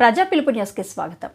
ప్రజా పిలుపు న్యూస్కి స్వాగతం.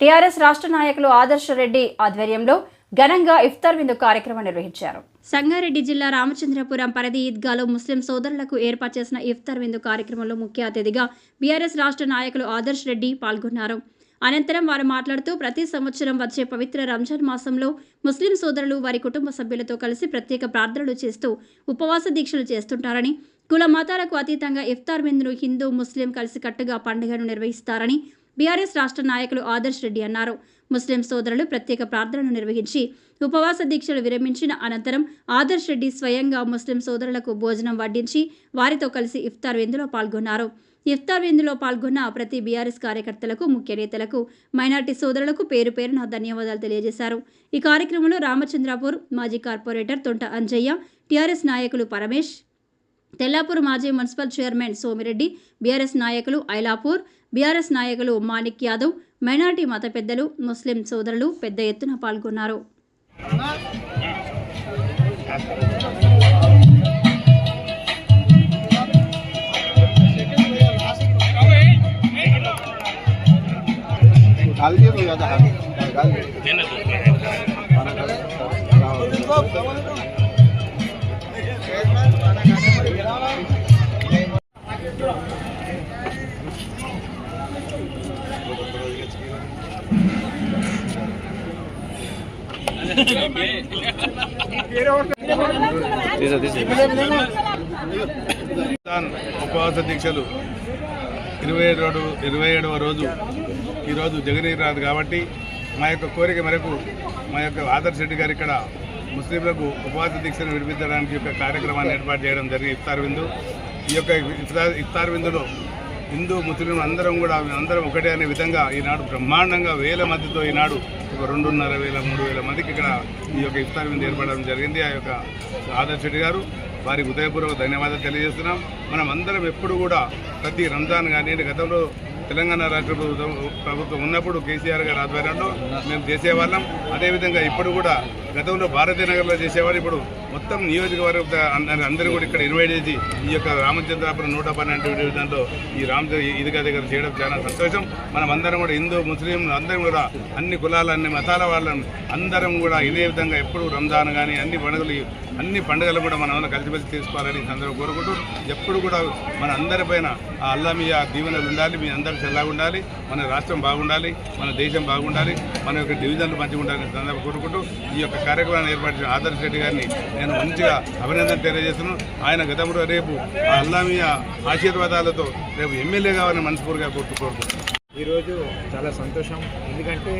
టీఆర్ఎస్ రాష్ట్ర నాయకులు ఆదర్శ రెడ్డి ఆధ్వర్యంలో ఘనంగా ఇఫ్తార్ విందు కార్యక్రమం నిర్వహించారు. సంగారెడ్డి జిల్లా రామచంద్రపురం పరిధి ఈద్గాలో ముస్లిం సోదరులకు ఏర్పాటు చేసిన ఇఫ్తార్ విందు కార్యక్రమంలో ముఖ్య అతిథిగా బీఆర్ఎస్ రాష్ట్ర నాయకులు ఆదర్శ్ రెడ్డి పాల్గొన్నారు. అనంతరం వారు మాట్లాడుతూ ప్రతి సంవత్సరం వచ్చే పవిత్ర రంజాన్ మాసంలో ముస్లిం సోదరులు వారి కుటుంబ సభ్యులతో కలిసి ప్రత్యేక ప్రార్థనలు చేస్తూ ఉపవాస దీక్షలు చేస్తుంటారని కుల మతాలకు అతీతంగా ఇఫ్తార్ విందును హిందూ ముస్లిం కలిసికట్టుగా పండుగను నిర్వహిస్తారని బీఆర్ఎస్ రాష్ట్ర నాయకులు ఆదర్శ్ రెడ్డి అన్నారు. ముస్లిం సోదరులు ప్రత్యేక ప్రార్థనలు నిర్వహించి ఉపవాస దీక్షలు విరమించిన అనంతరం ఆదర్శ్ రెడ్డి స్వయంగా ముస్లిం సోదరులకు భోజనం వడ్డించి వారితో కలిసి ఇఫ్తార్ విందులో పాల్గొన్నారు. ఇఫ్తార్ విందులో పాల్గొన్న ప్రతి బీఆర్ఎస్ కార్యకర్తలకు ముఖ్య నేతలకు మైనార్టీ సోదరులకు పేరు పేరున ధన్యవాదాలు తెలియజేశారు. ఈ కార్యక్రమంలో రామచంద్రాపూర్ మాజీ కార్పొరేటర్ తొంట అంజయ్య టీఆర్ఎస్ నాయకులు పరమేష్ తెల్లాపూర్ మాజీ మున్సిపల్ చైర్మన్ సోమిరెడ్డి బీఆర్ఎస్ నాయకులు ఐలాపూర్ బీఆర్ఎస్ నాయకులు మాణిక్ యాదవ్ మైనార్టీ మత పెద్దలు ముస్లిం సోదరులు పెద్ద ఎత్తున పాల్గొన్నారు. ఉపవాస దీక్షలు ఇరవై ఏడు ఇరవై ఏడవ రోజు. ఈరోజు జగనీరాదు కాబట్టి మా యొక్క కోరిక మేరకు మా యొక్క ఆదర్శ రెడ్డి గారు ఇక్కడ ముస్లింలకు ఉపవాస దీక్షను విడిపించడానికి యొక్క కార్యక్రమాన్ని ఏర్పాటు చేయడం జరిగింది. ఇఫ్తార్ విందు. ఈ యొక్క ఇఫ్తార్ ఇఫ్తార్ విందులో హిందూ ముస్లిం అందరం కూడా అందరం ఒకటే అనే విధంగా ఈనాడు బ్రహ్మాండంగా వేల మధ్యతో ఈనాడు ఒక రెండున్నర వేల మూడు వేల మందికి ఇక్కడ ఈ యొక్క ఇఫ్తార్ విందు ఏర్పడడం జరిగింది. ఆ యొక్క ఆదర్శ రెడ్డి గారు వారికి హృదయపూర్వక ధన్యవాదాలు తెలియజేస్తున్నాం. మనం అందరం ఎప్పుడు కూడా ప్రతి రంజాన్ కానీ గతంలో తెలంగాణ రాష్ట్ర ప్రభుత్వం ప్రభుత్వం ఉన్నప్పుడు కేసీఆర్ గారి ఆధ్వర్యంలో మేము చేసేవాళ్ళం. అదేవిధంగా ఇప్పుడు కూడా గతంలో భారతీయ నగర్లో చేసేవారు. ఇప్పుడు మొత్తం నియోజకవర్గ అందరూ అందరూ కూడా ఇక్కడ ఇన్వైట్ చేసి ఈ యొక్క రామచంద్రాపురం నూట పన్నెండు దాంట్లో ఈ రామచంద్ర ఇదిగా దగ్గర చేయడం చాలా సంతోషం. మనం అందరం కూడా హిందూ ముస్లిం అందరం కూడా అన్ని కులాలు అన్ని మతాల వాళ్ళని అందరం కూడా ఇదే విధంగా ఎప్పుడు రంజాన్ కానీ అన్ని పండుగలు అన్ని పండుగలు కూడా మనం కలిసిమెలిసి తీసుకోవాలని అందరూ కోరుకుంటూ ఎప్పుడు కూడా మన అందరిపైన ఆ అల్లా మీ దీవెనలు ఉండాలి. మీ అందరూ చల్లగా ఉండాలి. మన రాష్ట్రం బాగుండాలి. మన దేశం బాగుండాలి. మన యొక్క డివిజన్లు మంచిగా ఉండాలని సందర్భం కోరుకుంటూ ఈ యొక్క కార్యక్రమాన్ని ఏర్పాటు ఆదర్శ్ రెడ్డి గారిని నేను మంచిగా అభినందన తెలియజేస్తున్నాను. ఆయన గతంలో రేపు ఆ ఆశీర్వాదాలతో రేపు ఎమ్మెల్యే కావాలని మనస్ఫూర్తిగా కోరుకుంటున్నాను. ఈరోజు చాలా సంతోషం. ఎందుకంటే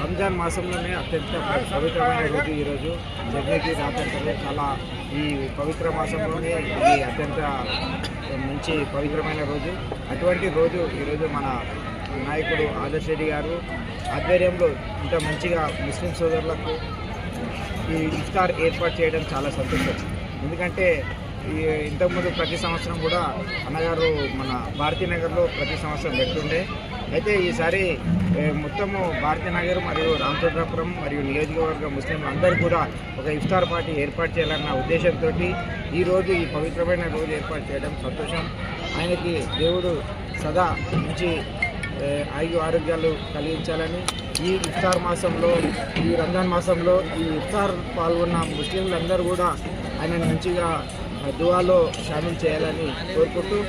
రంజాన్ మాసంలోనే అత్యంత పవిత్రమైన రోజు ఈరోజు జగన్కి రాత్రంటే చాలా ఈ పవిత్ర మాసంలోనే ఇది అత్యంత మంచి పవిత్రమైన రోజు. అటువంటి రోజు ఈరోజు మన నాయకుడు ఆదర్శ్ రెడ్డి గారు ఆధ్వర్యంలో ఇంత మంచిగా ముస్లిం సోదరులకు ఈ ఇఫ్తార్ ఏర్పాటు చేయడం చాలా సంతోషం. ఎందుకంటే ఈ ఇంతకుముందు ప్రతి సంవత్సరం కూడా అన్నగారు మన భారతీనగర్లో ప్రతి సంవత్సరం పెడుతుండే. అయితే ఈసారి మొత్తము మొత్తము భారతీనగర్ మరియు రామచంద్రాపురం మరియు నియోజకవర్గ ముస్లింలు అందరూ కూడా ఒక ఇఫ్తార్ పార్టీ ఏర్పాటు చేయాలన్న ఉద్దేశంతో ఈరోజు ఈ పవిత్రమైన రోజు ఏర్పాటు చేయడం సంతోషం. ఆయనకి దేవుడు సదా మంచి ఆయు ఆరోగ్యాలు కలిగించాలని ఈ ఇఫ్తార్ మాసంలో ఈ రంజాన్ మాసంలో ఈ ఇఫ్తార్ పాల్గొన్న ముస్లింలందరూ కూడా ఆయన మంచిగా దువాలో షామిల్ చేయాలని కోరుకుంటూ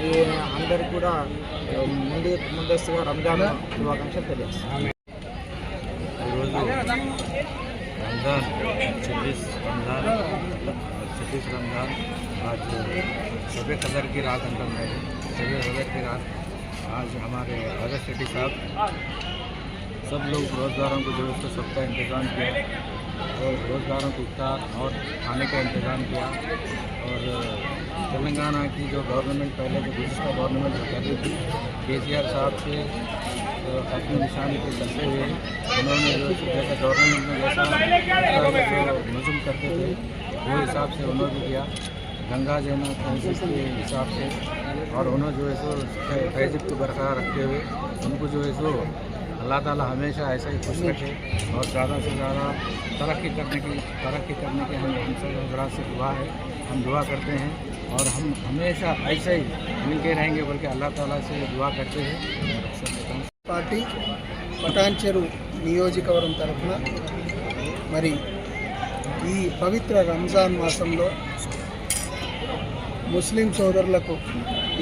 ఈ అందరికి కూడా ఆ, ముందు ముందస్తుగా రంజాన్ శుభాకాంక్షలు తెలియజేస్తాను ఈరోజు రంజాన్ छब्बीस रमज़ान छब्बीस रमज़ान आज शब कदर की रात अंकल है शब कदर की रात आज हमारे भगत शेट्टी साहब सब लोग रोज़गारों को जो उसको सबका इंतज़ाम किया और रोज़गारों को इफ्तार और खाने का इंतज़ाम किया और तेलंगाना की जो गवर्नमेंट पहले जो गुजशत गवर्नमेंट कर रही थी के सी आर साहब से अपनी निशानी पे चलते हुए उन्होंने जो जैसा गवर्नमेंट में जैसा उसका जो नज़म करते थे, वो हिसाब से उन्होंने किया। गंगा जमुना तहसील के हिसाब से और उन्होंने जो है सो तहजीब को बरकरार रखते हुए उनको जो है सो अल्लाह ताला हमेशा ऐसा ही खुश रखे और ज़्यादा से ज़्यादा तरक्की करने की तरक्की करने की हम हमसे हजरात से दुआ है हम दुआ करते हैं और हम हमेशा ऐसे ही मिलके रहेंगे बल्कि अल्लाह ताला से दुआ करते हैं పార్టీ పటాన్చెరు నియోజకవర్గం తరఫున మరి ఈ పవిత్ర రంజాన్ మాసంలో ముస్లిం సోదరులకు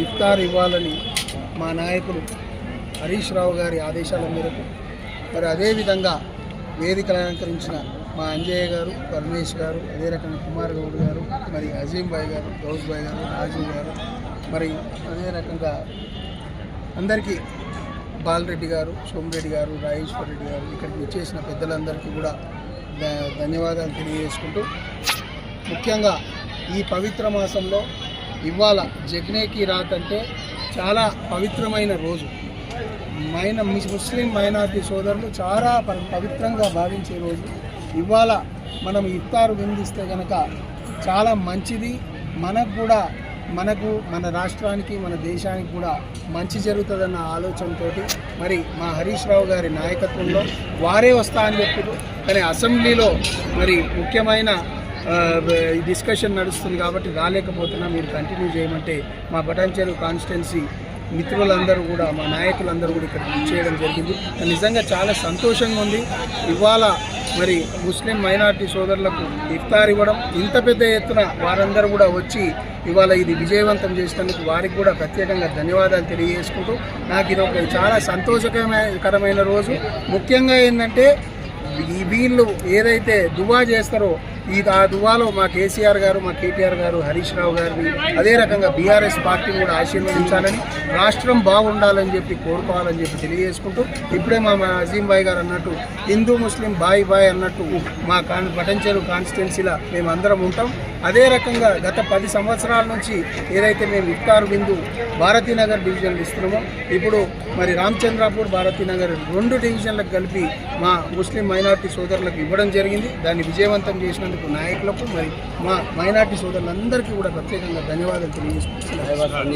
ఇఫ్తార్ ఇవ్వాలని మా నాయకులు హరీష్ రావు గారి ఆదేశాల మేరకు మరి అదేవిధంగా వేదికలు అలంకరించిన మా అంజయ్య గారు పరమేష్ గారు అదే రకంగా కుమార్ గౌడ్ గారు మరి అజీం భాయ్ గారు గౌజ్ భాయ్ గారు రాజీవ్ గారు మరి అదే రకంగా అందరికీ బాలరెడ్డి గారు సోమిరెడ్డి గారు రాజేశ్వర్ రెడ్డి గారు ఇక్కడికి వచ్చేసిన పెద్దలందరికీ కూడా ధ- ధన్యవాదాలు తెలియజేసుకుంటూ ముఖ్యంగా ఈ పవిత్ర మాసంలో ఇవాళ జగ్నేకి రాత్ అంటే చాలా పవిత్రమైన రోజు. మైన ముస్లిం మైనార్టీ సోదరులు చాలా పవిత్రంగా భావించే రోజు. ఇవాళ మనం ఇఫ్తారు విందిస్తే కనుక చాలా మంచిది. మనకు కూడా మనకు మన రాష్ట్రానికి మన దేశానికి కూడా మంచి జరుగుతుందన్న ఆలోచనతోటి మరి మా హరీష్ రావు గారి నాయకత్వంలో వారే వస్తా అని చెప్పారు కానీ అసెంబ్లీలో మరి ముఖ్యమైన డిస్కషన్ నడుస్తుంది కాబట్టి రాలేకపోతున్నా మీరు కంటిన్యూ చేయమంటే మా బటాన్చేరు కాన్స్టిట్యున్సీ మిత్రులందరూ కూడా మా నాయకులందరూ కూడా ఇక్కడ చేయడం జరిగింది. నిజంగా చాలా సంతోషంగా ఉంది. ఇవాళ మరి ముస్లిం మైనార్టీ సోదరులకు ఇఫ్తార్ ఇవ్వడం ఇంత పెద్ద ఎత్తున వారందరూ కూడా వచ్చి ఇవాళ ఇది విజయవంతం చేసినందుకు వారికి కూడా ప్రత్యేకంగా ధన్యవాదాలు తెలియజేసుకుంటూ నాకు ఇది ఒక చాలా సంతోషకరమైన రోజు. ముఖ్యంగా ఏంటంటే ఈ వీళ్ళు ఏదైతే దువా చేస్తారో ఈ ఆ దువాలో మా కేసీఆర్ గారు మా కేటీఆర్ గారు హరీష్ రావు గారిని అదే రకంగా బీఆర్ఎస్ పార్టీని కూడా ఆశీర్వదించాలని రాష్ట్రం బాగుండాలని చెప్పి కోరుకోవాలని చెప్పి తెలియజేసుకుంటూ ఇప్పుడే మా మా అజీం బాయ్ గారు అన్నట్టు హిందూ ముస్లిం బాయ్ బాయ్ అన్నట్టు మా కాన్ బటంచెరు కాన్స్టిట్యున్సీలో మేము అందరం ఉంటాం. అదే రకంగా గత పది సంవత్సరాల నుంచి ఏదైతే మేము ఇఫ్తార్ బిందు భారతీనగర్ డివిజన్లు ఇస్తున్నామో ఇప్పుడు మరి రామచంద్రాపూర్ భారతీనగర్ రెండు డివిజన్లకు కలిపి మా ముస్లిం మైనార్టీ సోదరులకు ఇవ్వడం జరిగింది. దాన్ని విజయవంతం చేసినందుకు నాయకులకు మరి మా మైనార్టీ సోదరులందరికీ కూడా ప్రత్యేకంగా ధన్యవాదాలు తెలియజేసుకుంటున్నాను.